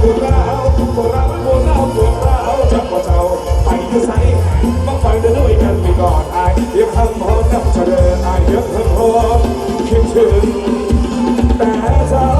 พวกเราพวกเราพวกเราพวกเราจับพวกเราไปดูใส่มาฟังเดินด้วยกันไปกอนไอ้เดี๋ยวคำพอนับเฉลยไอ้เดี๋ยวคำพอคิดถึงแต่เธอ